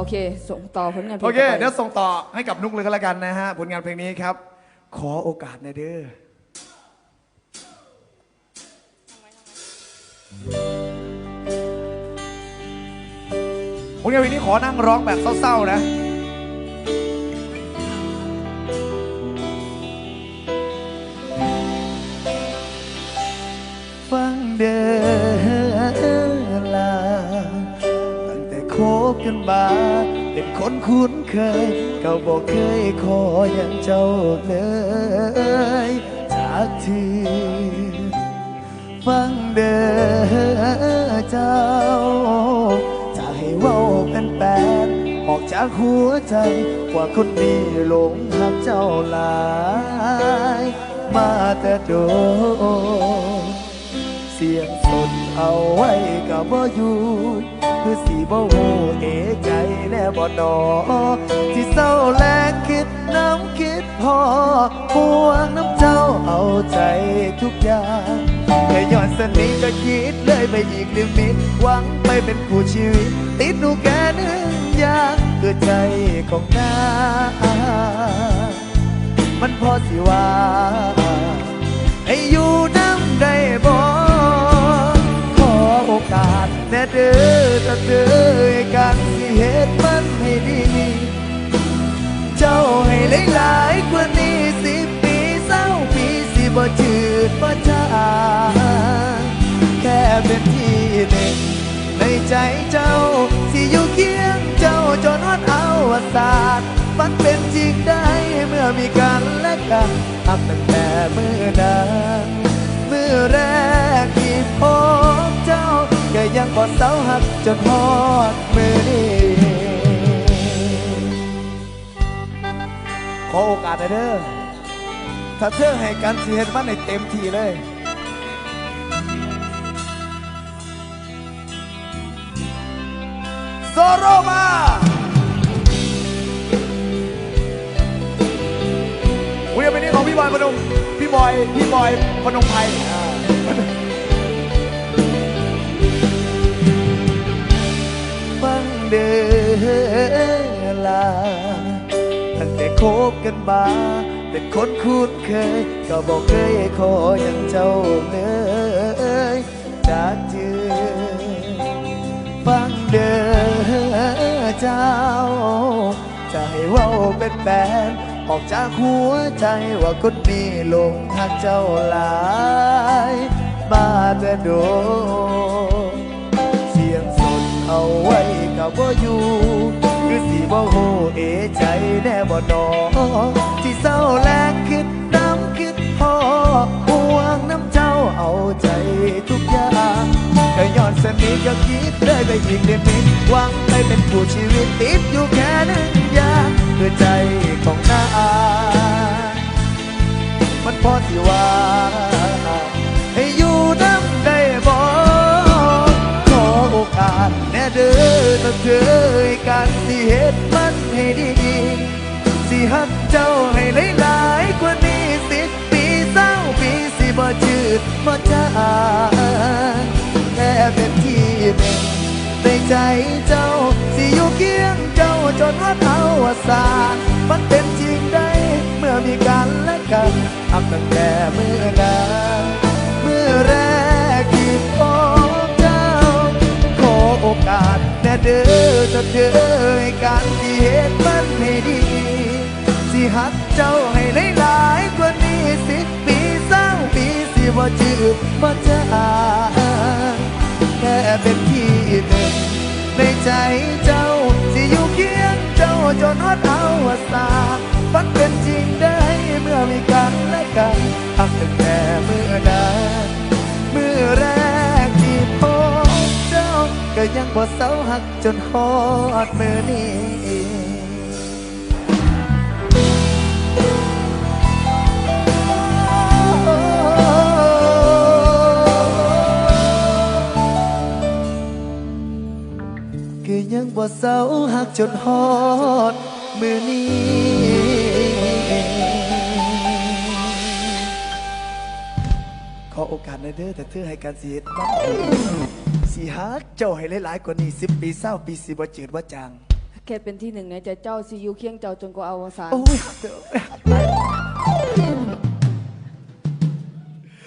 โอเค ส่งต่อผลงานเพลงโอเค ต่ไปเดี๋ยวส่งต่อให้กับนุกเลยก็แล้วกันนะฮะ ผลงานเพลงนี้ครับ ขอโอกาสหนะเด้อ ผลงานเพลงนี้ขอนั่งร้องแบบเศร้าๆนะ ฟังเด้อ บกันมา เป็นคนคุ้นเคย เขาบอกเคยขออย่างเจ้าเลยจากทีฟังเด้อเจ้า จะให้เว่าเป็นแปนออกจากหัวใจว่าคนนี้หลงหักเจ้าหลาย มาแต่โดนเสียงสดเอาไว้กับบ่อยู่ คือสีบ่หูเอใจแน่บ่นอที่เศร้าแลกคิดน้ำคิดพอห่วงน้ำเจ้าเอาใจทุกอย่างแค่ย้อนสนิทก็คิดเลยไปอีกลิมิตหวังไปเป็นคู่ชีวิต ติดหนูแค่หนึ่งอย่างคือใจของนางมันพอสิว่า แน่เด้อถ้าเด้อกันสิเหตุมันให้ดี เจ้าให้หลายๆกว่านี้สิปีเศร้าปีสิบ่จืดบ่จางแค่เป็นที่หนึ่งในใจเจ้าสิอยู่เคียงเจ้าจนวันเอาวสานฝันเป็นจริงได้เมื่อมีกันและกันอับตั้งแต่เมื่อนั้นเมื่อแรกที่พบ่อนเสาหักจนฮอดมือนี้ขอโอกาสหน่อยเด้อถ้าเธอให้กันสิเห็นมันในเต็มที่เลยโซโรมาวันนี้เป็นนี้ของพี่บอยพนมพี่บอย พี่บอยพนมไพร ตั้งแต่คบกันมาเป็นคนคุ้นเคย ก็บอกเคยขออย่างเจ้าเลยจากเจอฟังเด้อเจ้า จะให้ว่าเป็นแฟนออกจากหัวใจว่าคนนี้ลงหักเจ้าหลายมาแต่โดนเสียงสดเอาไว้กับว่าอยู่ คือสีบ่หูเอใจแน่บ่นอที่เศร้าแลกคิดน้ำคิดพอห่วงน้ำเจ้าเอาใจทุกอย่างก็ย้อนสนิทก็คิดเลยไปอีกเดมิหวังไปเป็นผู้ชีวิตติดอยู่แค่นึ่งอย่างคือใจของนามันพอสิว่าให้อยู่น้ำได้บ่ขอโอกาสแน่เด้อถ้าเธอ สิหักเจ้าให้หลายๆกว่านี้สิบปีเศร้าปีสิบ่จืดบ่จางแค่เป็นที่หนึ่งในใจเจ้าสิอยู่เคียงเจ้าจนว่าเอาวสานมันเป็นจริงได้ เมื่อมีกันและกันอับตั้งแต่เมื่อนั้นเมื่อแรกที่พบเจ้า ขอโอกาสแน่เด้อจะเจอให้การที่เหตุมัน สิหักเจ้าให้หลายๆกว่านี้สิปีเศร้าปีสิว่าจืดว่าจางแค่เป็นที่หนึ่งในใจเจ้าสิอยู่เคียงเจ้าจนฮอดเอาวสานฝันเป็นจริงได้เมื่อมีกันและกันอักแต่เมื่อนั้นเมื่อแรกที่พบเจ้าก็ยังบ่เศร้าหักจนฮอดมือนี้ ยังบ่เศร้าหักจนฮอด มือนี้ขอโอกาสหนะเด้อแต่เธอให้การเสียดมันสีฮักเจ้าให้หลายๆกว่านี้สิบปีเศร้าปีสิบ่จืดว่าจางค่เป็นที่หนึ่งในใจเจ้าซียูเคียงเจ้าจนกว่าอวสานโอ้ยเดี๋ยว